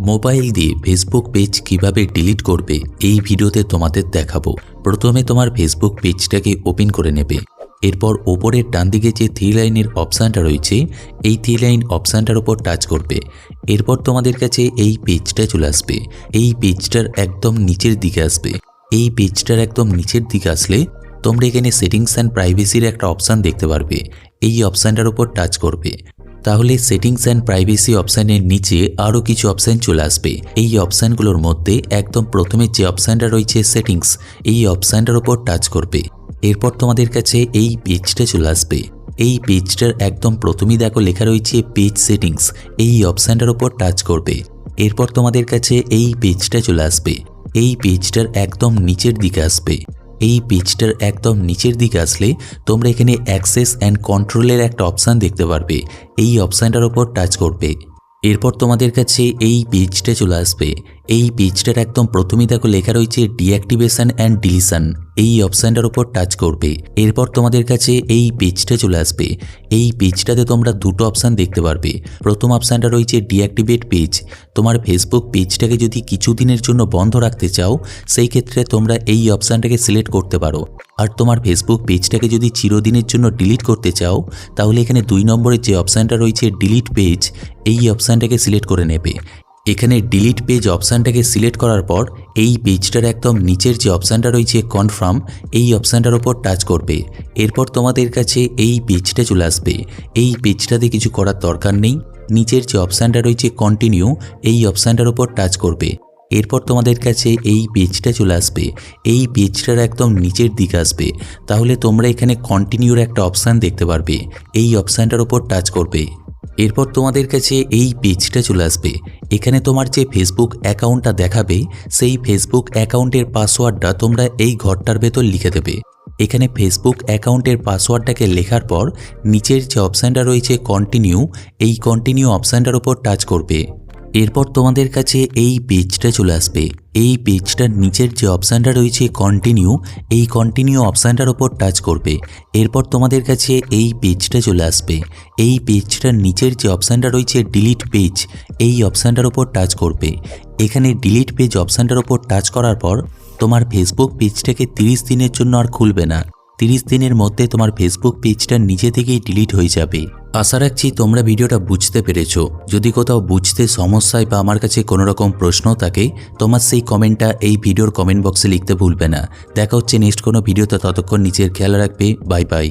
Mobile দিয়ে Facebook page কীভাবে delete করবে, এই ভিডিওতে তোমাদের দেখাবো। প্রথমে তোমার ফেসবুক পেজটাকে ওপেন করে নেবে। এরপর ওপরের ডান দিকে যে থ্রি লাইনের অপশানটা রয়েছে, এই থ্রি লাইন অপশানটার ওপর টাচ করবে। এরপর তোমাদের কাছে এই পেজটা চলে আসবে। এই পেজটার একদম নিচের দিকে আসবে। এই পেজটার একদম নিচের দিকে আসলে তোমরা এখানে সেটিংস অ্যান্ড প্রাইভেসির একটা অপশান দেখতে পারবে। এই অপশানটার ওপর টাচ করবে। তাহলে সেটিংস অ্যান্ড প্রাইভেসি অপশানের নিচে আরও কিছু অপশান চলে আসবে। এই অপশানগুলোর মধ্যে একদম প্রথমে যে অপশানটা রয়েছে সেটিংস এই অপশানটার ওপর টাচ করবে। এরপর তোমাদের কাছে এই পেজটা চলে আসবে। এই পেজটার একদম প্রথমেই দেখো লেখা রয়েছে পেজ সেটিংস এই অপশানটার ওপর টাচ করবে। এরপর তোমাদের কাছে এই পেজটা চলে আসবে। এই পেজটার একদম নিচের দিকে আসবে। এই পেজটার একদম নিচের দিকে আসলে তোমরা এখানে অ্যাক্সেস অ্যান্ড কন্ট্রোলের একটা অপশান দেখতে পারবে। এই অপশানটার ওপর টাচ করবে। এরপর তোমাদের কাছে এই পেজটা চলে আসবে। এই পেজটার একদম প্রথমেই দেখো লেখা রয়েছে ডিঅ্যাক্টিভেশন অ্যান্ড ডিলিশন। এই অপশানটার উপর টাচ করবে। এরপর তোমাদের কাছে এই পেজটা চলে আসবে। এই পেজটাতে তোমরা দুটো অপশান দেখতে পারবে। প্রথম অপশানটা রয়েছে ডিঅ্যাক্টিভেট পেজ। তোমার ফেসবুক পেজটাকে যদি কিছুদিনের জন্য বন্ধ রাখতে চাও, সেই ক্ষেত্রে তোমরা এই অপশানটাকে সিলেক্ট করতে পারো। আর তোমার ফেসবুক পেজটাকে যদি চিরদিনের জন্য ডিলিট করতে চাও, তাহলে এখানে দুই নম্বরের যে অপশানটা রয়েছে ডিলিট পেজ, এই অপশানটাকে সিলেক্ট করে নেবে। এখানে ডিলিট পেজ অপশানটাকে সিলেক্ট করার পর এই পেজটার একদম নিচের যে অপশানটা রয়েছে কনফার্ম এই অপশানটার ওপর টাচ করবে। এরপর তোমাদের কাছে এই পেজটা চলে আসবে। এই পেজটাতে কিছু করার দরকার নেই। নিচের যে অপশানটা রয়েছে কন্টিনিউ এই অপশানটার ওপর টাচ করবে। এরপর তোমাদের কাছে এই পেজটা চলে আসবে। এই পেজটার একদম নিচের দিকে আসবে। তাহলে তোমরা এখানে কন্টিনিউর একটা অপশান দেখতে পারবে। এই অপশানটার ওপর টাচ করবে। এরপর তোমাদের কাছে এই পেজটা চলে আসবে। এখানে তোমার যে ফেসবুক অ্যাকাউন্টটা দেখাবে, সেই ফেসবুক অ্যাকাউন্টের পাসওয়ার্ডটা তোমরা এই ঘরটার ভেতর লিখে দেবে। এখানে ফেসবুক অ্যাকাউন্টের পাসওয়ার্ডটাকে লেখার পর নিচের যে অপশানটা রয়েছে কন্টিনিউ এই কন্টিনিউ অপশানটার ওপর টাচ করবে। এরপর তোমাদের কাছে এই পেজটা চলে আসবে। এই পেজটার নিচের যে অপশানটা রয়েছে কন্টিনিউ এই কন্টিনিউ অপশানটার ওপর টাচ করবে। এরপর তোমাদের কাছে এই পেজটা চলে আসবে। এই পেজটার নিচের যে অপশানটা রয়েছে ডিলিট পেজ এই অপশানটার ওপর টাচ করবে। এখানে ডিলিট পেজ অপশানটার ওপর টাচ করার পর, তোমার ফেসবুক পেজটাকে 30 দিনের জন্য আর খুলবে না। তিরিশ দিনের মধ্যে তোমার ফেসবুক পেজটা নিজে থেকেই ডিলিট হয়ে যাবে। আশা রাখছি তোমরা ভিডিওটা বুঝতে পেরেছ। যদি কোথাও বুঝতে সমস্যায় বা আমার কাছে কোনো রকম প্রশ্ন থাকে, তোমার সেই কমেন্টটা এই ভিডিওর কমেন্ট বক্সে লিখতে ভুলবে না। দেখা হচ্ছে নেক্সট কোনো ভিডিওতে, ততক্ষণ নিচের খেয়াল রাখবে। Bye bye.